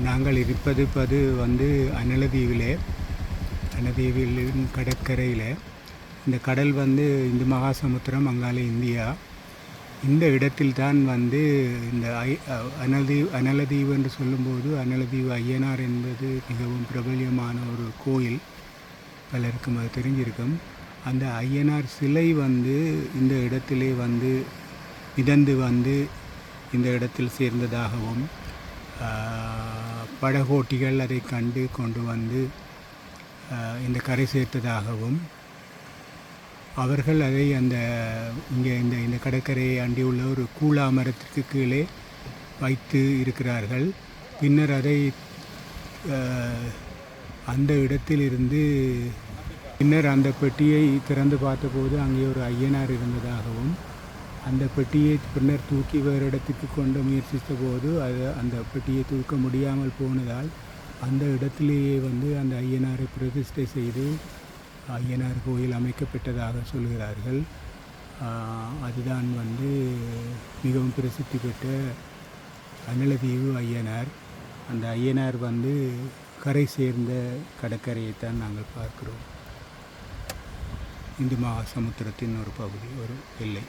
நாங்கள் இருப்பது பது வந்து அனலதீவிலே அனதீவிலின் கடற்கரையில். இந்த கடல் வந்து இந்து மகாசமுத்திரம் அங்கால இந்தியா. இந்த இடத்தில் தான் வந்து இந்த ஐ அஹ், அனலதீவு அனலதீவு என்று சொல்லும்போது அனலதீவு ஐயனார் என்பது மிகவும் பிரபல்யமான ஒரு கோயில். பலருக்கும் அது தெரிஞ்சிருக்கும். அந்த ஐயனார் சிலை வந்து இந்த இடத்திலே வந்து மிதந்து வந்து இந்த இடத்தில் சேர்ந்ததாகவும் படகோட்டிகள் அதை கண்டு கொண்டு வந்து இந்த கரை சேர்த்ததாகவும் அவர்கள் அதை அந்த இங்கே இந்த இந்த கடற்கரையை அண்டியுள்ள ஒரு கூழா மரத்திற்கு கீழே வைத்து இருக்கிறார்கள். பின்னர் அதை அந்த இடத்திலிருந்து பின்னர் அந்த பெட்டியை திறந்து பார்த்தபோது அங்கே ஒரு ஐயனார் இருந்ததாகவும் அந்த பெட்டியை பின்னர் தூக்கி வேறு இடத்துக்கு கொண்டு முயற்சித்த போது அது அந்த பெட்டியை தூக்க முடியாமல் போனதால் அந்த இடத்திலேயே வந்து அந்த ஐயனாரை பிரதிஷ்டை செய்து ஐயனார் கோயில் அமைக்கப்பட்டதாக சொல்கிறார்கள். அதுதான் வந்து மிகவும் பிரசித்தி பெற்ற அனலதீவு ஐயனார். அந்த ஐயனார் வந்து கரை சேர்ந்த கடற்கரையைத்தான் நாங்கள் பார்க்கிறோம். இந்து மகாசமுத்திரத்தின் ஒரு பகுதி ஒரு எல்லை.